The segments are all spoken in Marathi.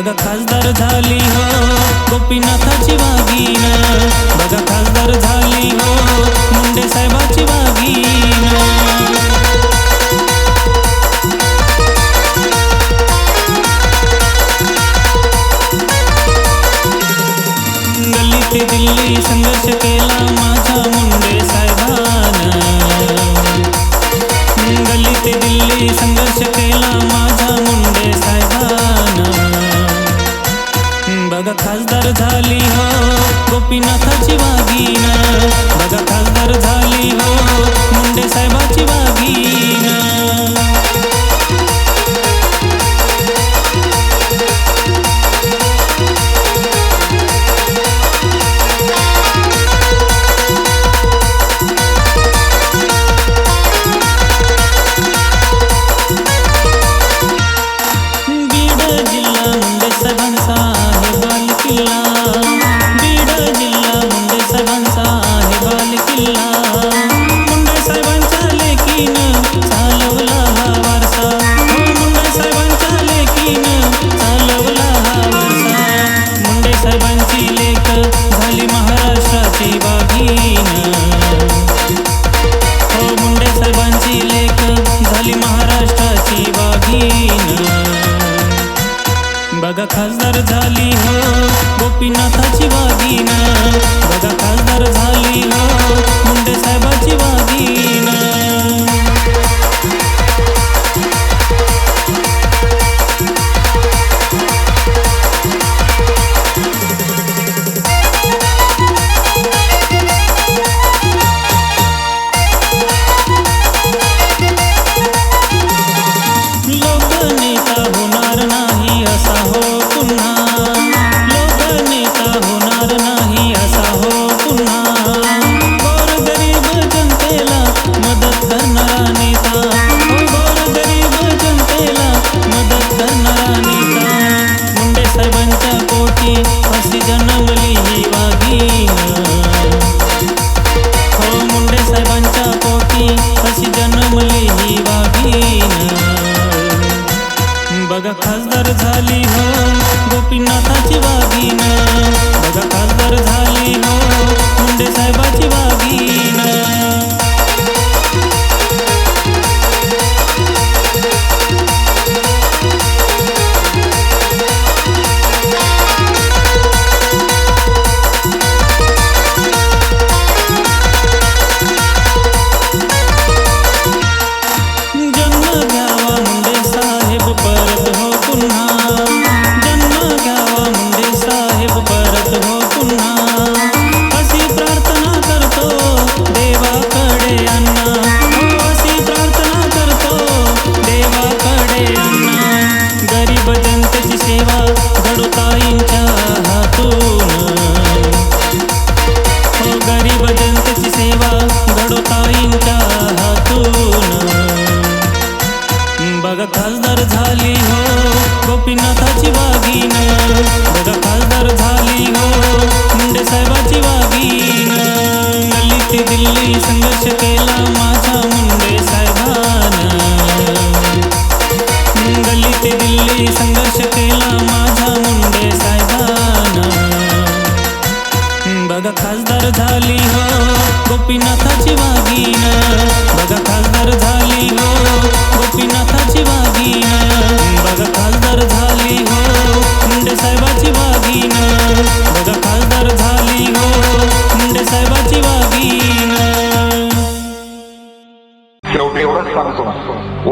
बघा खासदार झाली हो गोपीनाथाची वागीन. बघा खासदार झाली हो मुंडे साहेबाची वागीन. दिल्ली संघर्ष केला. बघा खासदार झाली हो गोपीनाथाची वागीन बघा खासदार झाली हो मुंडे साहेबाची वागीन कशी वागीन बघा खासदार झाली हो गोपीनाथाची वागीन बघा खासदार झाली हो मुंडे साहेब खासदार झाली हो. गोपीनाथ पुन्हा. जन्म घ्यावा मुंडे साहेब परत हो पुन्हा. अशी प्रार्थना करतो देवाकडे. मी संघर्ष केला माझा मुंडे साहेबान. गल्ली ते दिल्ली संघर्ष केला माझा मुंडे साहेबान. बघा खासदार झाली हो गोपीनाथाची वाघ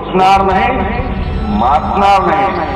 रुचणार नाही माचणार नाही.